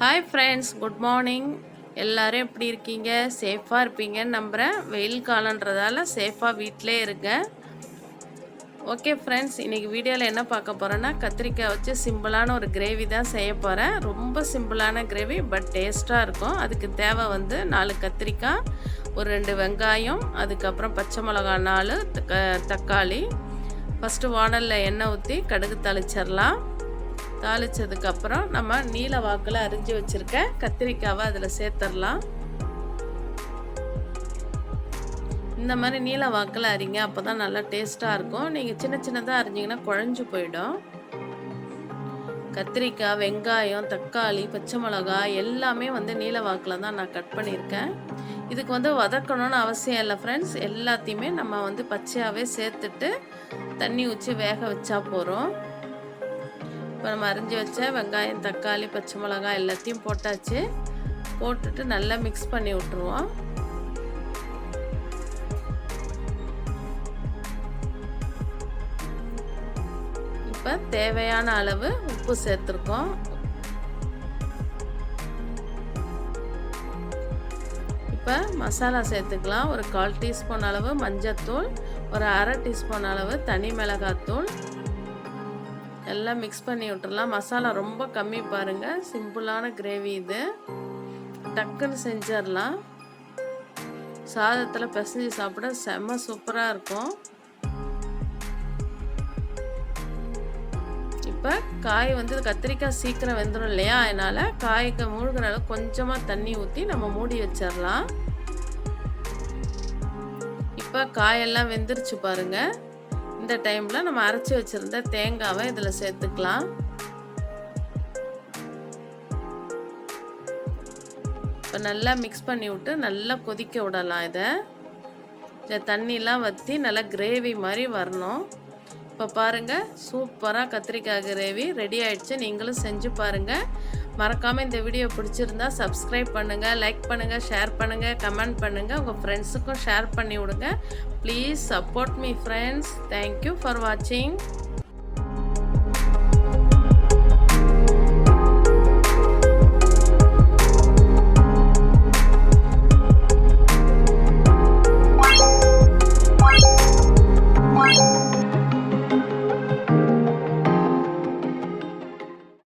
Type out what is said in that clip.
Hi friends good morning எல்லாரும் எப்படி இருக்கீங்க? சேஃபாக இருப்பீங்கன்னு நம்புகிறேன் வெயில் காலன்றதால சேஃபாக வீட்டிலே இருங்க. ஓகே ஃப்ரெண்ட்ஸ் இன்றைக்கி வீடியோவில் என்ன பார்க்க போகிறேன்னா கத்திரிக்காய் வச்சு சிம்பிளான ஒரு கிரேவி தான் செய்ய போகிறேன் ரொம்ப சிம்பிளான கிரேவி பட் டேஸ்ட்டாக இருக்கும். அதுக்கு தேவை வந்து நாலு கத்திரிக்காய் ஒரு ரெண்டு வெங்காயம் அதுக்கப்புறம் பச்சை மிளகா நாலு தக்காளி. ஃபஸ்ட்டு வானலில் எண்ணெய் ஊற்றி கடுகு தாளிச்சிடலாம் தாளிச்சதுக்கப்புறம் நம்ம நீல வாக்கில் அரிஞ்சு வச்சுருக்க கத்திரிக்காவை அதில் சேர்த்துடலாம் இந்த மாதிரி நீல வாக்கில் அரிங்க அப்போ தான் நல்லா டேஸ்ட்டாக இருக்கும். நீங்கள் சின்ன சின்னதாக அரிஞ்சிங்கன்னா குழஞ்சு போயிடும். கத்திரிக்காய் வெங்காயம் தக்காளி பச்சை மிளகாய் எல்லாமே வந்து நீல வாக்கில் தான் நான் கட் பண்ணியிருக்கேன். இதுக்கு வந்து வதக்கணும்னு அவசியம் இல்லை ஃப்ரெண்ட்ஸ் எல்லாத்தையுமே நம்ம வந்து பச்சையாகவே சேர்த்துட்டு தண்ணி ஊற்றி வேக வச்சா போகிறோம் இப்போ நம்ம அரிஞ்சு வச்ச வெங்காயம் தக்காளி பச்சை மிளகாய் எல்லாத்தையும் போட்டாச்சு. போட்டுட்டு நல்லா மிக்ஸ் பண்ணி விட்ருவோம் இப்போ தேவையான அளவு உப்பு சேர்த்துருக்கோம். இப்போ மசாலா சேர்த்துக்கலாம். ஒரு கால் டீஸ்பூன் அளவு மஞ்சத்தூள் ஒரு அரை டீஸ்பூன் அளவு தனி மிளகாத்தூள். எல்லாம் மிக்ஸ் பண்ணி விட்டுடலாம் மசாலா ரொம்ப கம்மி பாருங்கள் சிம்பிளான கிரேவி இது. டக்குன்னு செஞ்சிடலாம். சாதத்தில் பிசைஞ்சு சாப்பிட செம்ம சூப்பராக இருக்கும். இப்போ காய் வந்து கத்திரிக்காய் சீக்கிரம் வெந்துடும் இல்லையா? அதனால் காய்க்கு மூழ்கிற அளவு கொஞ்சமாக தண்ணி ஊற்றி நம்ம மூடி வச்சிடலாம். இப்போ காயெல்லாம் வெந்துருச்சு பாருங்கள் இந்த டைமில் நம்ம அரைச்சி வச்சுருந்த தேங்காவை இதில் சேர்த்துக்கலாம். இப்போ நல்லா மிக்ஸ் பண்ணி விட்டு நல்லா கொதிக்க விடலாம் இதை. இந்த தண்ணிலாம் வற்றி நல்லா கிரேவி மாதிரி வரணும். இப்போ பாருங்கள் சூப்பராக கத்திரிக்காய் கிரேவி ரெடி ஆயிடுச்சு. நீங்களும் செஞ்சு பாருங்கள் மறக்காமல் இந்த வீடியோ பிடிச்சிருந்தா சப்ஸ்கிரைப் பண்ணுங்கள் லைக் பண்ணுங்கள் ஷேர் பண்ணுங்கள் கமெண்ட் பண்ணுங்கள் உங்கள் ஃப்ரெண்ட்ஸுக்கும் ஷேர் பண்ணி விடுங்க. Please support me friends thank you for வாட்சிங்